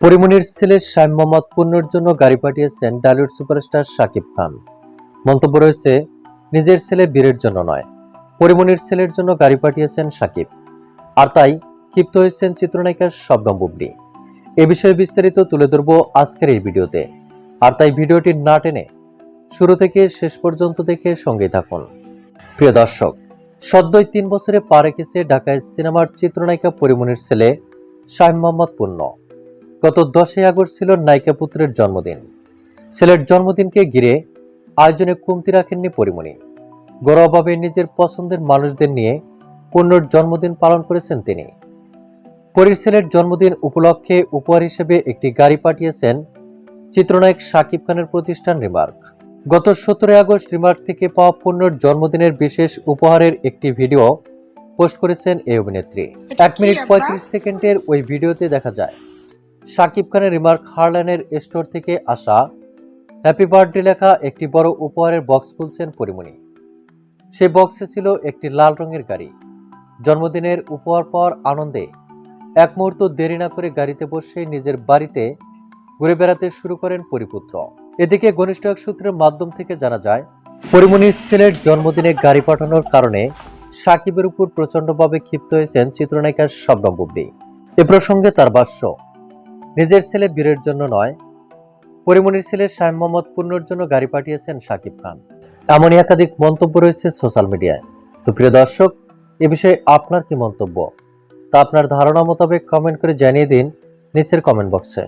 পরিমণির ছেলে শাইম মোহাম্মদ পূর্ণর জন্য গাড়ি পাঠিয়েছেন ডালিউড সুপারস্টার শাকিব খান। মন্তব্য রয়েছে, নিজের ছেলে বীরের জন্য নয় পরিমণির ছেলের জন্য গাড়ি পাঠিয়েছেন শাকিব। আর তাই ক্ষিপ্ত হয়েছেন চিত্রনায়িকা শবনম বুবলি। এ বিষয়ে বিস্তারিত তুলে ধরবো আজকের এই ভিডিওতে। আর তাই ভিডিওটি না টেনে শুরু থেকে শেষ পর্যন্ত দেখে সঙ্গে থাকুন। প্রিয় দর্শক, সদ্যই তিন বছরে পা রেখেছে ঢাকায় সিনেমার চিত্রনায়িকা পরিমণির ছেলে শাহিম মোহাম্মদ পূর্ণ গত দশই আগস্ট ছিল নায়িকা পুত্রের জন্মদিন। ছেলের জন্মদিনকে ঘিরে আয়োজনে কমতি রাখেননি পরিমণি। গৌরবভাবে নিজের পছন্দের মানুষদের নিয়ে পূর্ণর জন্মদিন পালন করেছেন তিনি। পরীর ছেলের জন্মদিন উপলক্ষে উপহার হিসেবে একটি গাড়ি পাঠিয়েছেন চিত্রনায়ক শাকিব খানের প্রতিষ্ঠান রিমার্ক। গত সতেরোই আগস্ট রিমার্ক থেকে পাওয়া পূর্ণর জন্মদিনের বিশেষ উপহারের একটি ভিডিও পোস্ট করেছেন এই অভিনেত্রী। এক মিনিট পঁয়ত্রিশ সেকেন্ডের ওই ভিডিওতে দেখা যায়। শাকিব খানের রিমার্ক হারল্যান্ডের স্টোর থেকে আসা হ্যাপি বার্থডে লেখা একটি বড় উপহারের বক্স খুলছেন পরিমণি। সেই বক্সে ছিল একটি লাল রঙের গাড়ি। জন্মদিনের উপহার পাওয়ার আনন্দে এক মুহূর্ত দেরি না করে গাড়িতে বসে নিজের বাড়িতে ঘুরে বেড়াতে শুরু করেন পরিপুত্র। এদিকে ঘনিষ্ঠ এক সূত্রের মাধ্যম থেকে জানা যায়, পরিমণির ছেলের জন্মদিনে গাড়ি পাঠানোর কারণে সাকিবের উপর প্রচণ্ডভাবে ক্ষিপ্ত হয়েছেন চিত্রনায়িকা শবনম এ প্রসঙ্গে তার ভাষ্য নিজের ছেলে বীরের জন্য নয় পরিমণির ছেলে শাহিম মোহাম্মদ পূর্ণর জন্য গাড়ি পাঠিয়েছেন সাকিব খান। এমনই একাধিক মন্তব্য রয়েছে সোশ্যাল মিডিয়ায়। তো প্রিয় দর্শক, এ বিষয়ে আপনার কি মন্তব্য? তা আপনার ধারণা মোতাবেক কমেন্ট করে জানিয়ে দিন নিচের কমেন্ট বক্সে।